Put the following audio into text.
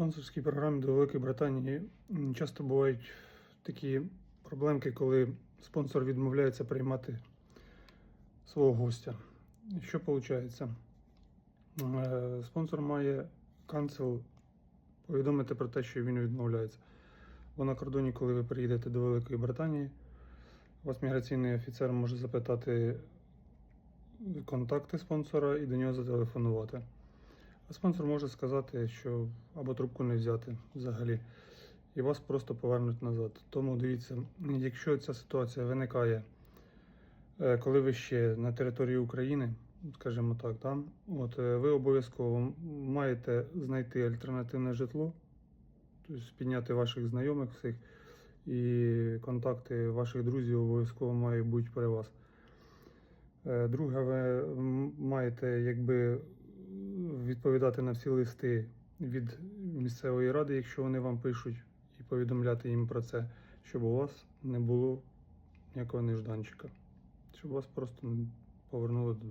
спонсорській програмі до Великої Британії часто бувають такі проблемки, коли спонсор відмовляється приймати свого гостя. Що виходить? Спонсор має канцел повідомити про те, що він відмовляється. Бо на кордоні, коли ви приїдете до Великої Британії, вас міграційний офіцер може запитати контакти спонсора і до нього зателефонувати. Спонсор може сказати, що або трубку не взяти взагалі, і вас просто повернуть назад. Тому дивіться, якщо ця ситуація виникає, е, коли ви ще на території України, скажімо так, там, от е, ви обов'язково маєте знайти альтернативне житло, тобто підняти ваших знайомих всіх, і контакти ваших друзів обов'язково мають бути при вас. Е, Друге, ви маєте якби відповідати на всі листи від місцевої ради, якщо вони вам пишуть, і повідомляти їм про це, щоб у вас не було ніякого нежданчика, щоб вас просто повернули додому.